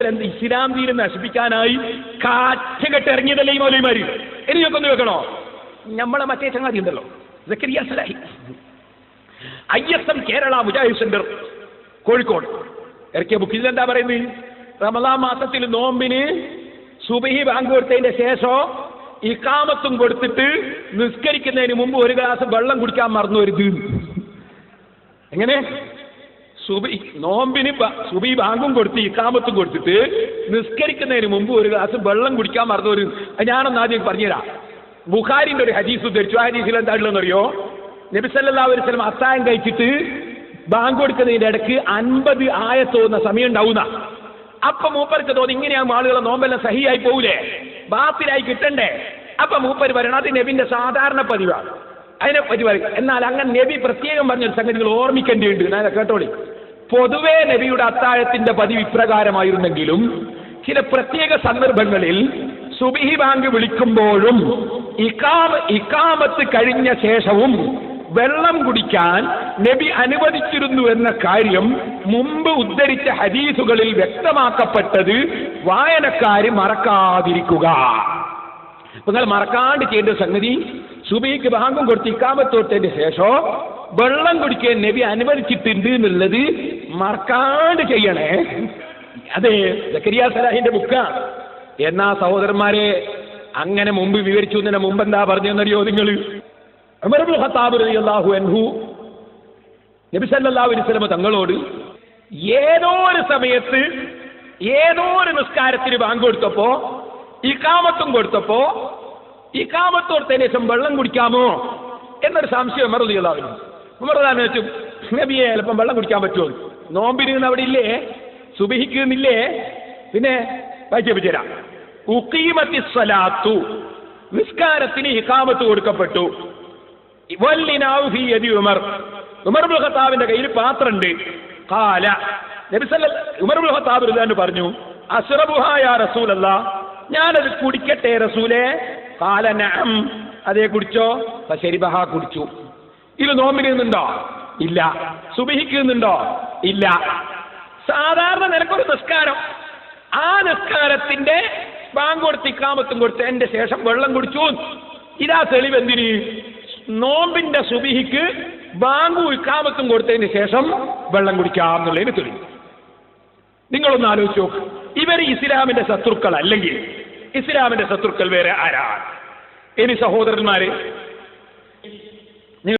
എന്ത് ഇസ്ലാം തീരെ നശിപ്പിക്കാനായി കാറ്റുകെട്ട് ഇറങ്ങിയതല്ലേ ഈ മൗലവിമാര്? ഇനി ഒന്ന് വെക്കണോ? നമ്മളെ മറ്റേ ചങ്ങാതി ഉണ്ടല്ലോ Zakariya I S M Kerala Mujahid centre Kozhikode. ഇറക്കിയ ബുക്കിൽ എന്താ പറയുന്നത്? റമദാ മാസത്തിൽ നോമ്പിന് സുബഹി ബാങ്ക് കൊടുത്തതിന്റെ ശേഷം ഇക്കാമത്തും കൊടുത്തിട്ട് നിസ്കരിക്കുന്നതിന് മുമ്പ് ഒരു ഗ്ലാസ് വെള്ളം കുടിക്കാൻ മറന്നു വരുത് എങ്ങനെ? സുബി നോമ്പിന് സുബി ബാങ്കും കൊടുത്ത് ഇക്കാമത്തും കൊടുത്തിട്ട് നിസ്കരിക്കുന്നതിന് മുമ്പ് ഒരു ഗ്ലാസ് വെള്ളം കുടിക്കാൻ മറന്നു ഒരു ഞാനൊന്ന് ആദ്യം പറഞ്ഞുതരാം. ബുഖാരിന്റെ ഒരു ഹദീസ് ഉദ്ധരിച്ചു. ആ ഹദീസിൽ എന്താ ഉള്ളതെന്നറിയോ നബി സല്ലല്ലാഹു അലൈഹി വസല്ലം അത്തായം കഴിച്ചിട്ട് ബാങ്ക് കൊടുക്കുന്നതിന്റെ ഇടയ്ക്ക് അൻപത് ആയത്തോന്ന സമയം ഉണ്ടാവുന്ന. അപ്പൊ മൂപ്പർക്ക് തോന്നി ഇങ്ങനെയാകുമ്പോൾ ആളുകളെ നോമ്പെല്ലാം സഹിയായി പോകൂലേ ബാത്തിലായി കിട്ടണ്ടേ? അപ്പൊ മൂപ്പർ പറയണം അത് നബിന്റെ സാധാരണ പതിവാണ്. അതിനെ പറ്റി പറയും. എന്നാൽ അങ്ങനെ നബി പ്രത്യേകം പറഞ്ഞൊരു സംഗതികൾ ഓർമ്മിക്കേണ്ടിയുണ്ട്. ഞാൻ കേട്ടോളി. പൊതുവേ നബിയുടെ അത്താഴത്തിന്റെ പതിവ് ഇപ്രകാരമായിരുന്നെങ്കിലും ചില പ്രത്യേക സന്ദർഭങ്ങളിൽ സുബിഹി ബാങ്ക് വിളിക്കുമ്പോഴും ഇക്കാമ ഇക്കാമത്ത് കഴിഞ്ഞ ശേഷവും വെള്ളം കുടിക്കാൻ നബി അനുവദിച്ചിരുന്നു എന്ന കാര്യം മുമ്പ് ഉദ്ധരിച്ച ഹദീസുകളിൽ വ്യക്തമാക്കപ്പെട്ടത് വായനക്കാര് മറക്കാതിരിക്കുക. നിങ്ങൾ മറക്കാണ്ട് ചെയ്യേണ്ട സംഗതി സുബിക്ക് ഭാഗം കൊടുത്ത് ഇക്കാമത്തോട്ടതിന് ശേഷം വെള്ളം കുടിക്കാൻ നബി അനുവദിച്ചിട്ടുണ്ട് എന്നുള്ളത് മറക്കാണ്ട് ചെയ്യണേ. അതെ സക്കരിയ സലാഹിന്റെ ബുക്കാണ് എന്നാ സഹോദരന്മാരെ അങ്ങനെ മുമ്പ് വിവരിച്ചു എന്നതിന് മുമ്പ് എന്താ പറഞ്ഞെന്നറിയോ നിങ്ങൾ അൻഹു തങ്ങളോട് ഏതോ ഒരു സമയത്ത് ഏതോ ഒരു നിസ്കാരത്തിന് ബാങ്ക് കൊടുത്തപ്പോ ഇക്കാമത്തും കൊടുത്തപ്പോ ഇക്കാമത്ത് ശേഷം വെള്ളം കുടിക്കാമോ എന്നൊരു സംശയം ഉമർ റളിയല്ലാഹു ഉമർ നബിയെ ചിലപ്പം വെള്ളം കുടിക്കാൻ പറ്റുമോ? നോമ്പിന് ഇന്ന് അവിടെ ഇല്ലേ? സുബിഹിക്കുന്നില്ലേ പിന്നെ വായിച്ചു ഉഖീമത്തി സ്വലാത്തു. നിസ്കാരത്തിന് ഇക്കാമത്ത് കൊടുക്കപ്പെട്ടു. ഉമർ. ഉമർ കയ്യിൽ പാത്രണ്ട് കാല നബി സല്ല ഉമർ പറഞ്ഞു അസ്റബുഹാ യാ റസൂലല്ലാ ഞാനത് കുടിക്കട്ടെ റസൂലേ. കാല നഅം. അതേ കുടിച്ചോ? ശരിബഹ കുടിച്ചു. ഇത് നോമ്പിൽ നിന്നുണ്ടോ? ഇല്ല. സുബഹിക്ക് നിന്നുണ്ടോ? ഇല്ല. സാധാരണ നിനക്കൊരു നിസ്കാരം. ആ നിസ്കാരത്തിന്റെ ബാങ്ക് കൊടുത്ത് ഇക്കാമത്തും കൊടുത്ത് എന്റെ ശേഷം വെള്ളം കുടിച്ചു. ഇതാ തെളിവെന്തിന് നോമ്പിന്റെ സുബിഹിക്ക് ബാങ്കും ഇക്കാമത്തും കൊടുത്തതിന് ശേഷം വെള്ളം കുടിക്കാം എന്നുള്ളതിന് തെളിവ്. നിങ്ങളൊന്ന് ആലോചിച്ച് നോക്ക്. ഇവർ ഇസ്ലാമിന്റെ ശത്രുക്കൾ അല്ലെങ്കിൽ ഇസ്ലാമിന്റെ ശത്രുക്കൾ വേറെ ആരാണ് ഇനി സഹോദരന്മാരെ